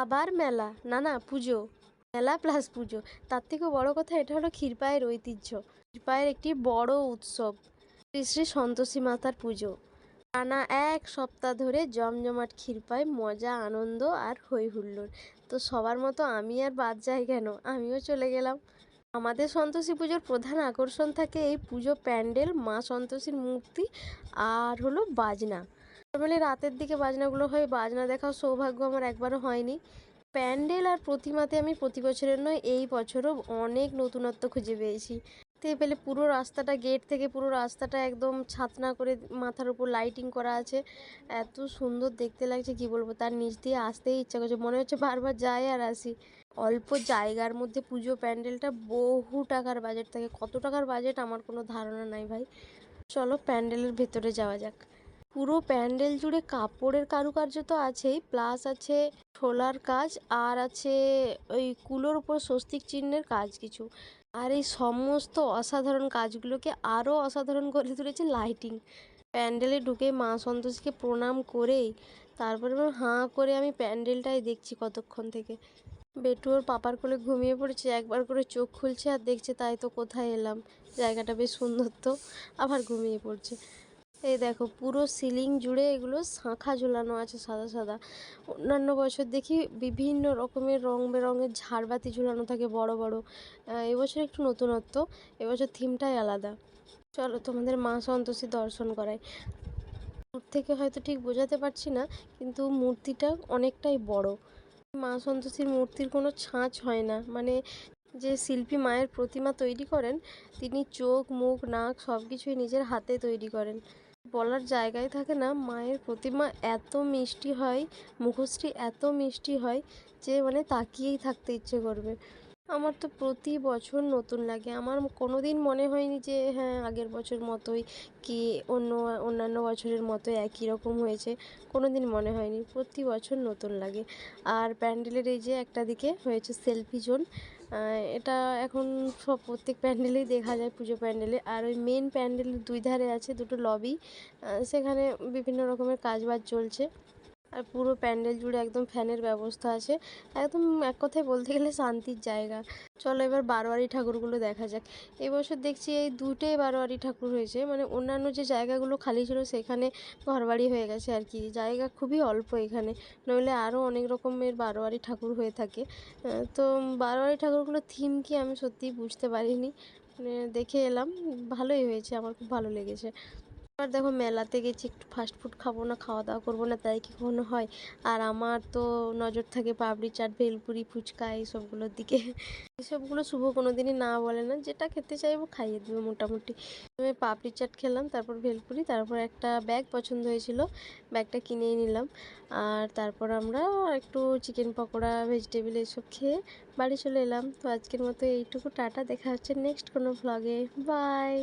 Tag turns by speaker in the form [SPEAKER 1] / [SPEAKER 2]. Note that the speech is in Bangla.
[SPEAKER 1] আবার মেলা। না না, পুজো। মেলা প্লাস পুজো। তার থেকেও বড় কথা, এটা হলো ক্ষীরপায়ের ঐতিহ্য। ক্ষীরপায়ের একটি বড় উৎসব। শ্রী শ্রী সন্তোষী মাতার পুজো। টানা এক সপ্তাহ ধরে জমজমাট ক্ষীরপায় মজা, আনন্দ আর হই হুল্লোড় তো সবার মতো আমি আর বাদ যাই কেন? আমিও চলে গেলাম। আমাদের সন্তোষী পুজোর প্রধান আকর্ষণ থাকে এই পুজো প্যান্ডেল, মা সন্তোষীর মূর্তি আর হলো বাজনা। নর্মালি রাতের দিকে বাজনাগুলো হয়, বাজনা দেখার সৌভাগ্য আমার একবারও হয়নি। প্যান্ডেল আর প্রতিমাতে আমি প্রতি বছরের নয়, এই বছরও অনেক নতুনত্ব খুঁজে পেয়েছি। দেখতে পেলে পুরো রাস্তাটা, গেট থেকে পুরো রাস্তাটা একদম ছাতনা করে মাথার উপর লাইটিং করা আছে। এত সুন্দর দেখতে লাগছে, কি বলব, তার নিচ দিয়ে আসতেই ইচ্ছা করছে, মনে হচ্ছে বারবার যাই আর আসি। অল্প জায়গার মধ্যে পুজো প্যান্ডেলটা বহু টাকার বাজেট থাকে, কত টাকার বাজেট আমার কোনো ধারণা নাই ভাই। চলো প্যান্ডেলের ভেতরে যাওয়া যাক। পুরো প্যান্ডেল জুড়ে কাপড়ের কারুকার্য তো আছেই প্লাস আছে ছোলার কাজ আর আছে ওই কুলোর উপর স্বস্তিক চিহ্নের কাজ কিছু। আর এই সমস্ত অসাধারণ কাজগুলোকে আরও অসাধারণ করে তুলেছে লাইটিং প্যান্ডেলে ঢুকে মা সন্তোষকে প্রণাম করেই তারপরে হাঁ করে আমি প্যান্ডেলটাই দেখছি কতক্ষণ থেকে। বেটু ওর পাপার কোলে ঘুমিয়ে পড়েছে, একবার করে চোখ খুলছে আর দেখছে তাই তো কোথায় এলাম। জায়গাটা বেশ সুন্দর তো, আবার ঘুমিয়ে পড়ছে। এই দেখো, পুরো সিলিং জুড়ে এগুলো শাঁখা ঝুলানো আছে সাদা সাদা। অন্যান্য বছর দেখি বিভিন্ন রকমের রং বেরঙের ঝাড়বাতি ঝুলানো থাকে বড় বড়। এবছর একটু নতুনত্ব, এবছর থিমটাই আলাদা। চলো তোমাদের মা সন্তোষী দর্শন করাই। দূর থেকে হয়তো ঠিক বোঝাতে পারছি না, কিন্তু মূর্তিটা অনেকটাই বড়। মা সন্তোষীর মূর্তির কোনো ছাঁচ হয় না। মানে যে শিল্পী মায়ের প্রতিমা তৈরি করেন, তিনি চোখ, মুখ, নাক সব কিছুই নিজের হাতে তৈরি করেন। বলার জায়গায় থাকে না, মায়ের প্রতিমা এত মিষ্টি হয়, মুখশ্রী এত মিষ্টি হয় যে মানে তাকিয়েই থাকতে ইচ্ছে করবে। আমার তো প্রতি বছর নতুন লাগে। আমার কোনো দিন মনে হয়নি যে হ্যাঁ আগের বছর মতোই কি অন্য, অন্যান্য বছরের মতো একই রকম হয়েছে। কোনো দিন মনে হয়নি। প্রতি বছর নতুন লাগে। আর প্যান্ডেলের এই যে একটা দিকে হয়েছে সেলফি জোন এটা এখন সব প্রত্যেক প্যান্ডেলেই দেখা যায়, পুজো প্যান্ডেলে। আর ওই মেন প্যান্ডেলের দুই ধারে আছে দুটো লবি সেখানে বিভিন্ন রকমের কাজবাজ চলছে। আর পুরো প্যান্ডেল জুড়ে একদম ফ্যানের ব্যবস্থা আছে। একদম এক কথায় বলতে গেলে শান্তির জায়গা। চলো এবার বারোয়ারি ঠাকুরগুলো দেখা যাক। এবছর দেখছি এই দুটোই বারোয়ারি ঠাকুর হয়েছে। মানে অন্যান্য যে জায়গাগুলো খালি ছিল সেখানে ঘরবাড়ি হয়ে গেছে আর কি। জায়গা খুবই অল্প এখানে। নইলে আরও অনেক রকমের বারোয়ারি ঠাকুর হয়ে থাকে। তো বারোয়ারি ঠাকুরগুলোর থিম কি আমি সত্যিই বুঝতে পারিনি। মানে দেখে এলাম। ভালোই হয়েছে, আমার খুব ভালো লেগেছে। আর দেখো মেলাতে গেছি, একটু ফাস্ট ফুড খাব না খাওয়া দাওয়া করব না, তাই কি কখনো হয়? আর আমার তো নজর থাকে পাপড়ি চাট, ভেলপুরি, ফুচকা, এইসবগুলোর দিকে। এসবগুলো শুভ কোনো দিনই না বলে না, যেটা খেতে চাইব খাইয়ে দেবে মোটামুটি। আমি পাপড়ি চাট খেলাম, তারপর ভেলপুরি, তারপর একটা ব্যাগ পছন্দ হয়েছিল ব্যাগটা কিনেই নিলাম। আর তারপর আমরা একটু চিকেন পকোড়া ভেজিটেবিল এসব খেয়ে বাড়ি চলে এলাম। তো আজকের মতো এইটুকু, টাটা, দেখা হচ্ছে নেক্সট কোনো ভ্লগে বাই